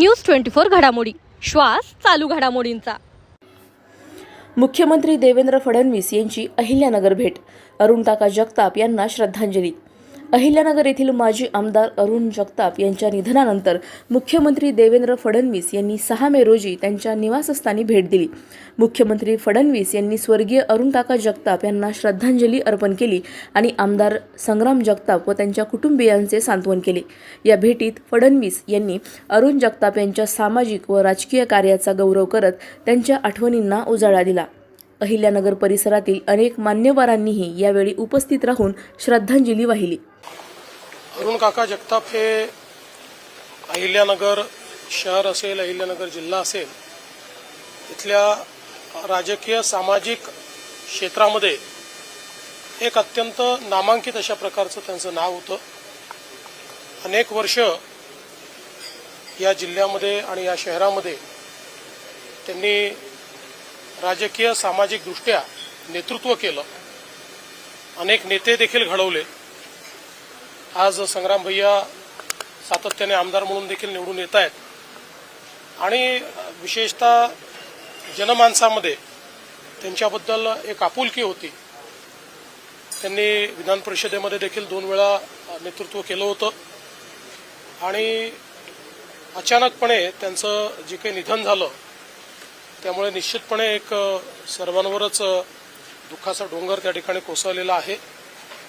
News twenty four घडामोडी. श्वास चालू घडामोडींचा. मुख्यमंत्री देवेंद्र फडणवीस यांची अहिल्यानगर भेट. अरुण काका जगताप यांना श्रद्धांजली. अहिल्यानगर येथील माजी आमदार अरुण जगताप यांच्या निधनानंतर मुख्यमंत्री देवेंद्र फडणवीस यांनी सहा मे रोजी त्यांच्या निवासस्थानी भेट दिली. मुख्यमंत्री फडणवीस यांनी स्वर्गीय अरुण काका जगताप यांना श्रद्धांजली अर्पण केली आणि आमदार संग्राम जगताप व त्यांच्या कुटुंबियांचे सांत्वन केले. या भेटीत फडणवीस यांनी अरुण जगताप यांच्या सामाजिक व राजकीय कार्याचा गौरव करत त्यांच्या आठवणींना उजाळा दिला. अहिल्यानगर परिसरातील अनेक मान्यवरांनीही यावेळी उपस्थित राहून श्रद्धांजली वाहिली. अरुण काका जगताप हे अहिल्यानगर शहर असेल अहिल्यानगर जिल्हा असेल इथल्या राजकीय सामाजिक क्षेत्रामध्ये एक अत्यंत नामांकित अशा प्रकारचं त्यांचं नाव होतं. अनेक वर्ष या जिल्ह्यामध्ये आणि या शहरामध्ये त्यांनी राजकीय सामाजिकदृष्ट्या नेतृत्व केलं. अनेक नेते देखील घडवले. आज संग्राम भैया सातत्याने आमदार म्हणून देखील निवडून येत आहेत. आणि विशेषतः जनमानसामध्ये त्यांच्याबद्दल एक आपुलकी होती. त्यांनी विधान परिषदेमध्ये देखील दोन वेळा नेतृत्व केलं होतं. आणि अचानकपणे त्यांचं जे काही निधन झालं त्यामुळे निश्चितपणे एक सर्वांवरच दुःखाचा डोंगर त्या ठिकाणी कोसळलेला आहे.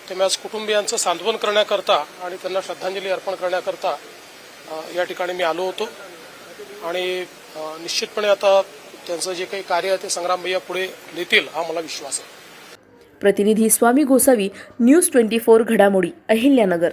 ते आज कुटुंबियांचं सांत्वन करण्याकरता आणि त्यांना श्रद्धांजली अर्पण करण्याकरता या ठिकाणी मी आलो होतो. आणि निश्चितपणे आता त्यांचं जे काही कार्य आहे ते संग्रामभैया पुढे नेतील हा मला विश्वास आहे. प्रतिनिधी Swami Gosavi news twenty four घडामोडी अहिल्यानगर.